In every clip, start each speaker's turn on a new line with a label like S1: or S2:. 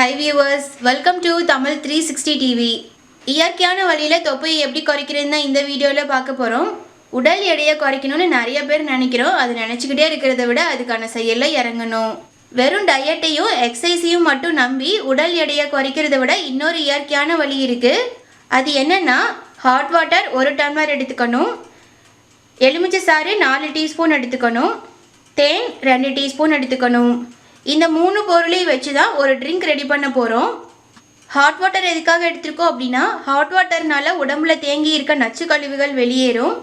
S1: Hi viewers welcome to Tamil three sixty TV இயற்கையான வழியில் தொப்பையை எப்படி குறைக்கிறதுன்னு தான் இந்த வீடியோவில் பார்க்க போகிறோம் உடல் எடையை குறைக்கணும்னு நிறைய பேர் நினைக்கிறோம். அது நினச்சிக்கிட்டே இருக்கிறத விட அதுக்கான செயலில் இறங்கணும். வெறும் டயட்டையும் எக்ஸசைஸையும் மட்டும் நம்பி உடல் எடையை குறைக்கிறத விட இன்னொரு இயற்கையான வழி இருக்குது அது என்னென்னா ஹாட் வாட்டர் ஒரு டம்ளர் எடுத்துக்கணும். எலுமிச்சை சாறு நாலு டீஸ்பூன் எடுத்துக்கணும். தேன் ரெண்டு டீஸ்பூன் எடுத்துக்கணும். இந்த மூணு பொருளையும் வச்சு தான் ஒரு ட்ரிங்க் ரெடி பண்ண போகிறோம் ஹாட் வாட்டர் எதுக்காக எடுத்திருக்கோம் அப்படின்னா ஹாட் வாட்டர்னால உடம்புல தேங்கி இருக்க நச்சு கழிவுகள் வெளியேறும்.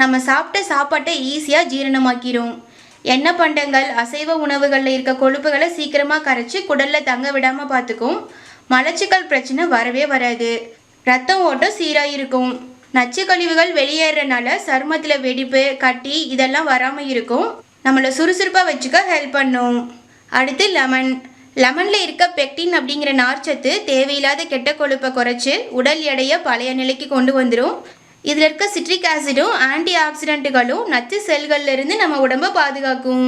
S1: நம்ம சாப்பிட்ட சாப்பாட்டை ஈஸியாக ஜீரணமாக்கிரும். எண்ணெய் பண்டங்கள் அசைவ உணவுகளில் இருக்க கொழுப்புகளை சீக்கிரமாக கரைச்சி குடலில் தங்க விடாமல் பார்த்துக்கும் மலச்சிக்கல் பிரச்சனை வரவே வராது. ரத்தம் ஓட்டம் சீராக இருக்கும் நச்சு கழிவுகள் வெளியேறனால சருமத்தில் வெடிப்பு கட்டி இதெல்லாம் வராமல் இருக்கும். நம்மளை சுறுசுறுப்பாக வச்சுக்க ஹெல்ப் பண்ணும். அடுத்து லெமன். லெமனில் இருக்க பெக்டின் அப்படிங்கிற நார்ச்சத்து தேவையில்லாத கெட்ட கொழுப்பை குறைச்சி உடல் எடையை பழைய நிலைக்கு கொண்டு வந்துடும் இதில் இருக்க சிட்ரிக் ஆசிடும் ஆன்டி ஆக்சிடென்ட்டுகளும் நச்சு செல்கள்லேருந்து நம்ம உடம்பை பாதுகாக்கும்.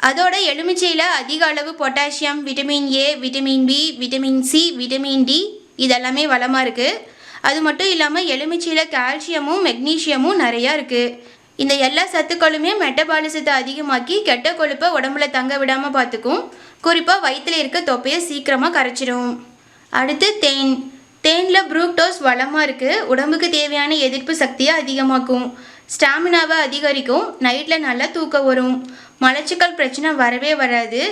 S1: அதோட எலுமிச்சையில் அதிக அளவு potassium vitamin A vitamin B vitamin C vitamin D இதெல்லாமே வளமாக இருக்குது அது மட்டும் இல்லாமல் எலுமிச்சையில் கால்சியமும் மெக்னீஷியமும் நிறையா இருக்குது இந்த எல்லா சத்துக்களுமே மெட்டபாலிசத்தை அதிகமாக்கி கெட்ட கொழுப்பை உடம்புல தங்க விடாமல் பார்த்துக்கும் குறிப்பாக வயிற்றில் இருக்க தொப்பையை சீக்கிரமாக கரைச்சிடும் அடுத்து தேன். தேனில் ப்ரூக்டோஸ் வளமாக இருக்குது உடம்புக்கு தேவையான எதிர்ப்பு சக்தியை அதிகமாக்கும். ஸ்டாமினாவை அதிகரிக்கும். நைட்டில் நல்லா தூக்கம் வரும். மலச்சிக்கல் பிரச்சனை வரவே வராது.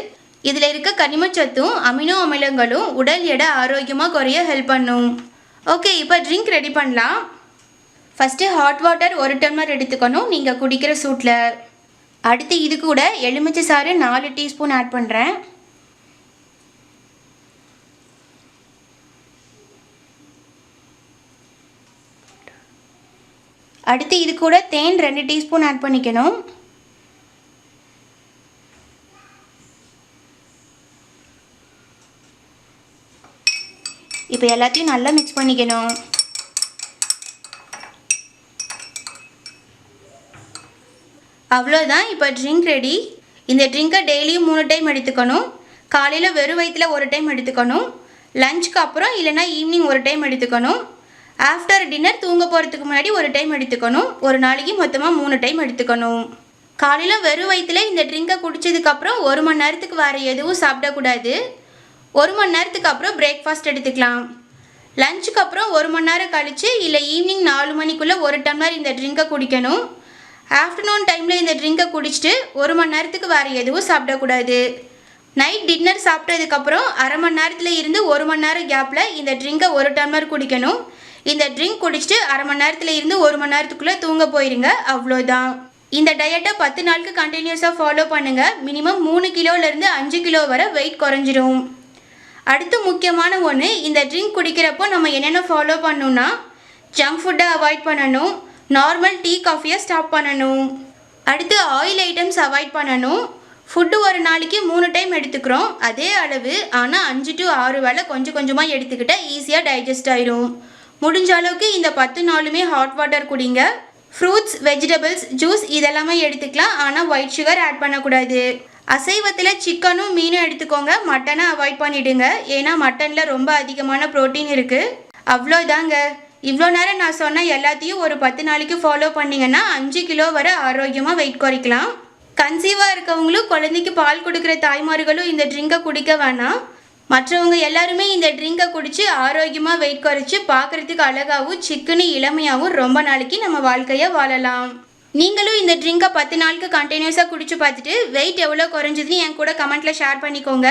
S1: இதில் இருக்க கனிமச்சத்தும் அமினோ அமிலங்களும் உடல் எடை ஆரோக்கியமாக குறைய ஹெல்ப் பண்ணும். ஓகே இப்போ ட்ரிங்க் ரெடி பண்ணலாம். ஃபஸ்ட்டு ஹாட் வாட்டர் ஒரு டம்ளர் எடுத்துக்கணும். நீங்கள் குடிக்கிற சூட்டில் அடுத்து இது கூட எலுமிச்சை சாறு நாலு டீஸ்பூன் ஆட் பண்ணுறேன் அடுத்து இது கூட தேன் ரெண்டு டீஸ்பூன் ஆட் பண்ணிக்கணும். இப்போ எல்லாத்தையும் நல்லா மிக்ஸ் பண்ணிக்கணும். அவ்வளோதான் இப்போ ட்ரிங்க் ரெடி இந்த ட்ரிங்கை டெய்லியும் மூணு டைம் எடுத்துக்கணும். காலையில் வெறும் வயிற்றில் ஒரு டைம் எடுத்துக்கணும். லஞ்சுக்கு அப்புறம் இல்லைனா ஈவினிங் ஒரு டைம் எடுத்துக்கணும். ஆஃப்டர் டின்னர் தூங்க போகிறதுக்கு முன்னாடி ஒரு டைம் எடுத்துக்கணும். ஒரு நாளைக்கு மொத்தமாக மூணு டைம் எடுத்துக்கணும். காலையில் வெறும் வயிற்றில் இந்த ட்ரிங்கை குடித்ததுக்கப்புறம் ஒரு மணி நேரத்துக்கு வேறு எதுவும் சாப்பிடக்கூடாது. ஒரு மணி நேரத்துக்கு அப்புறம் பிரேக்ஃபாஸ்ட் எடுத்துக்கலாம். லஞ்சுக்கு அப்புறம் ஒரு மணி நேரம் கழித்து இல்லை ஈவினிங் நாலு மணிக்குள்ளே ஒரு டம்ளர் இந்த ட்ரிங்கை குடிக்கணும். ஆஃப்டர்நூன் டைமில் இந்த ட்ரிங்கை குடிச்சிட்டு ஒரு மணி நேரத்துக்கு வேறு எதுவும் சாப்பிடக்கூடாது. நைட் டின்னர் சாப்பிட்டதுக்கப்புறம் அரை மணி நேரத்தில் இருந்து ஒரு மணி நேரம் கேப்பில் இந்த ட்ரிங்கை ஒரு டம்ளர் குடிக்கணும். இந்த ட்ரிங்க் குடிச்சிட்டு அரை மணி நேரத்தில் இருந்து ஒரு மணி நேரத்துக்குள்ளே தூங்க போயிருங்க. அவ்வளோதான். இந்த டயட்டை பத்து நாளுக்கு கண்டினியூஸாக ஃபாலோ பண்ணுங்கள் மினிமம் மூணு கிலோலேருந்து அஞ்சு கிலோ வரை வெயிட் குறைஞ்சிரும். அடுத்து முக்கியமான ஒன்று இந்த ட்ரிங்க் குடிக்கிறப்போ நம்ம என்னென்ன ஃபாலோ பண்ணணும்னா ஜங்க் ஃபுட்டை அவாய்ட் பண்ணணும். நார்மல் டீ காஃபியை ஸ்டாப் பண்ணணும். அடுத்து ஆயில் ஐட்டம்ஸ் அவாய்ட் பண்ணணும். ஃபுட்டு ஒரு நாளைக்கு மூணு டைம் எடுத்துக்கிறோம். அதே அளவு ஆனால் அஞ்சு டு ஆறு வேளை கொஞ்சம் கொஞ்சமாக எடுத்துக்கிட்டால் ஈஸியாக டைஜஸ்ட் ஆயிரும். முடிஞ்ச அளவுக்கு இந்த பத்து நாளுமே ஹாட் வாட்டர் குடிங்க. ஃப்ரூட்ஸ் வெஜிடபிள்ஸ் ஜூஸ் இதெல்லாமே எடுத்துக்கலாம். ஆனால் ஒயிட் சுகர் ஆட் பண்ணக்கூடாது. அசைவத்தில் சிக்கனும் மீனும் எடுத்துக்கோங்க. மட்டனை அவாய்ட் பண்ணிடுங்க. ஏன்னா மட்டனில் ரொம்ப அதிகமான ப்ரோட்டீன் இருக்குது அவ்வளோதாங்க இவ்வளோ நேரம் நான் சொன்ன எல்லாத்தையும் ஒரு பத்து நாளைக்கு ஃபாலோ பண்ணிங்கன்னா அஞ்சு கிலோ வரை ஆரோக்கியமாக வெயிட் குறைக்கலாம். கன்சீவாக இருக்கவங்களும் குழந்தைக்கு பால் கொடுக்குற தாய்மார்களும் இந்த ட்ரிங்கை குடிக்க வேணாம். மற்றவங்க எல்லாருமே இந்த ட்ரிங்கை குடித்து ஆரோக்கியமாக வெயிட் குறைச்சி பார்க்குறதுக்கு அழகாகவும் சிக்கனு இளமையாகவும் ரொம்ப நாளைக்கு நம்ம வாழ்க்கையை வாழலாம். நீங்களும் இந்த ட்ரிங்கை பத்து நாளுக்கு கண்டினியூஸாக குடிச்சு பார்த்துட்டு வெயிட் எவ்வளோ குறைஞ்சதுன்னு என் கூட கமெண்ட்டில் ஷேர் பண்ணிக்கோங்க.